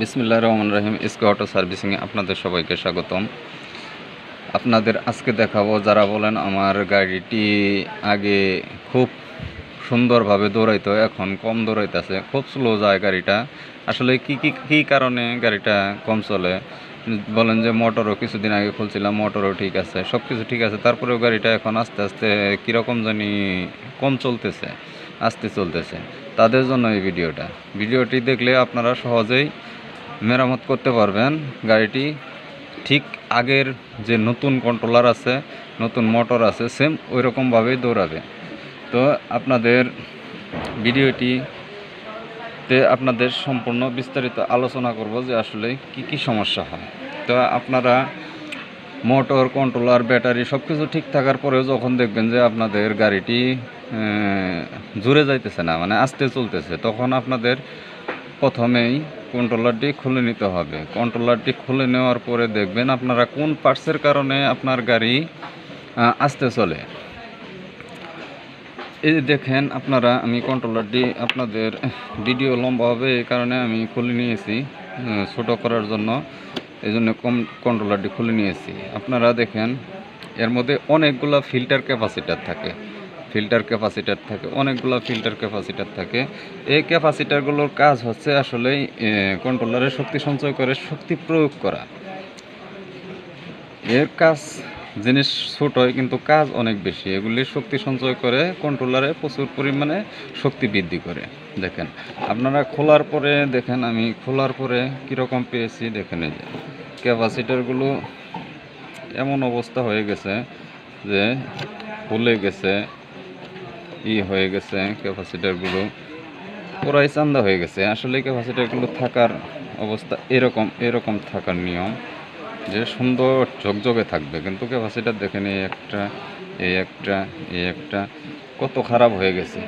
বিসমিল্লাহ রহমান রহিম। এসকে অটো সার্ভিসিংয়ে আপনাদের সবাইকে স্বাগতম। আপনাদের আজকে দেখাবো, যারা বলেন আমার গাড়িটি আগে খুব সুন্দরভাবে দৌড়াইতো, এখন কম দৌড়াইতেছে, খুব স্লো যায় গাড়িটা। আসলে কি কি, কী কারণে গাড়িটা কম চলে? বলেন যে মোটরও কিছুদিন আগে খুলছিলাম, মোটরও ঠিক আছে সব কিছু ঠিক আছে, তারপরেও গাড়িটা এখন আস্তে আস্তে কীরকম জানি কম চলতেছে, আস্তে চলতেছে। তাদের জন্য এই ভিডিওটা। ভিডিওটি দেখলে আপনারা সহজেই মেরামত করতে পারবেন গাড়িটি। ঠিক আগের যে নতুন কন্ট্রোলার আছে, নতুন মোটর আছে সেম ওই রকমভাবেই দৌড়াবে। তো আপনাদের ভিডিওটি তে আপনাদের সম্পূর্ণ বিস্তারিত আলোচনা করব যে আসলে কি কি সমস্যা হয়। তো আপনারা মোটর কন্ট্রোলার ব্যাটারি সব কিছু ঠিক থাকার পরেও যখন দেখবেন যে আপনাদের গাড়িটি জুড়ে যাইতেছে না মানে আস্তে চলতেছে, তখন আপনাদের প্রথমেই কন্ট্রোলারটি খুলে নিতে হবে। কন্ট্রোলারটি খুলে নেওয়ার পরে দেখবেন আপনারা কোন পার্টসের কারণে আপনার গাড়ি আস্তে চলে। এই দেখেন আপনারা, আমি কন্ট্রোলারটি আপনাদের ভিডিও লম্বা হবে এই কারণে আমি খুলে নিয়েছি ছোট করার জন্য। এই জন্য কম কন্ট্রোলারটি খুলে নিয়েছি। আপনারা দেখেন, এর মধ্যে অনেকগুলা ফিল্টার ক্যাপাসিটার থাকে। ফিল্টার ক্যাপাসিটার থাকে, অনেকগুলো ফিল্টার ক্যাপাসিটার থাকে। এই ক্যাপাসিটারগুলোর কাজ হচ্ছে আসলেই কন্ট্রোলারে শক্তি সঞ্চয় করে, শক্তি প্রয়োগ করা। এর কাজ, জিনিস ছোট হয়, কিন্তু কাজ অনেক বেশি। এগুলি শক্তি সঞ্চয় করে, কন্ট্রোলারে প্রচুর পরিমাণে শক্তি বৃদ্ধি করে। দেখেন, আপনারা খোলার পরে দেখেন, আমি খোলার পরে কীরকম পেয়েছি, দেখেন এই যে, ক্যাপাসিটারগুলো এমন অবস্থা হয়ে গেছে যে, ফুলে গেছে। ই হয়ে গেছে ক্যাপাসিটারগুলো। পুরাই চান্দা হয়ে গেছে। আসলে ক্যাপাসিটারগুলো থাকার অবস্থা এরকম এরকম থাকার নিয়ম যে সুন্দর ঝকঝকে থাকবে। কিন্তু ক্যাপাসিটার দেখেন এই একটা এই একটা এই একটা কত খারাপ হয়ে গেছে।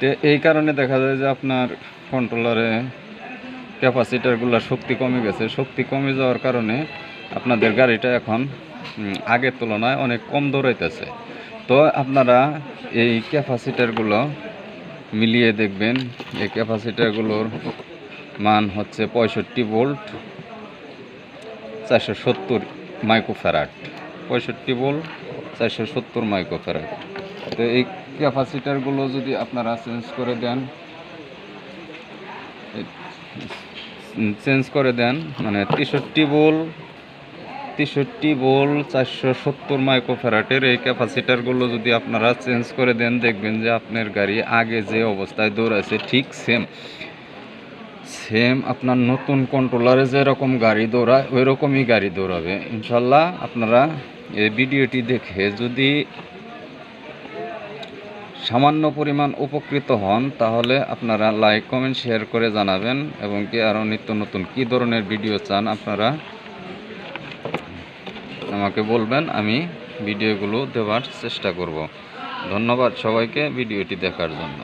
তো এই কারণে দেখা যায় যে আপনার কন্ট্রোলারে ক্যাপাসিটারগুলো শক্তি কমে গেছে। শক্তি কমে যাওয়ার কারণে আপনাদের গাড়িটা এখন আগের তুলনায় অনেক কম দৌড়াইতেছে। তো আপনারা এই ক্যাপাসিটারগুলো মিলিয়ে দেখবেন। এই ক্যাপাসিটারগুলোর মান হচ্ছে পঁয়ষট্টি ভোল্ট, চারশো সত্তর মাইক্রোফ্যারাট পঁয়ষট্টি ভোল্ট, চারশো সত্তর মাইক্রোফ্যারাট তো এই ক্যাপাসিটারগুলো যদি আপনারা চেঞ্জ করে দেন চেঞ্জ করে দেন মানে তেষট্টি বোল তেষট্টি বোল, চারশো সত্তর মাইক্রোফ্যারাটের এই ক্যাপাসিটারগুলো যদি আপনারা চেঞ্জ করে দেন, দেখবেন যে আপনার গাড়ি আগে যে অবস্থায় দৌড়াচ্ছে ঠিক সেম সেম আপনার নতুন কন্ট্রোলারে যেরকম গাড়ি দৌড়ায় ওই রকমই গাড়ি দৌড়াবে। ইনশাল্লাহ আপনারা এই ভিডিওটি দেখে যদি সামান্য পরিমাণ উপকৃত হন, তাহলে আপনারা লাইক কমেন্ট শেয়ার করে জানাবেন এবং কি আরও নিত্য নতুন কী ধরনের ভিডিও চান, আপনারা আমাকে বলবেন আমি ভিডিওগুলো দেওয়ার চেষ্টা করব। ধন্যবাদ সবাইকে ভিডিওটি দেখার জন্য।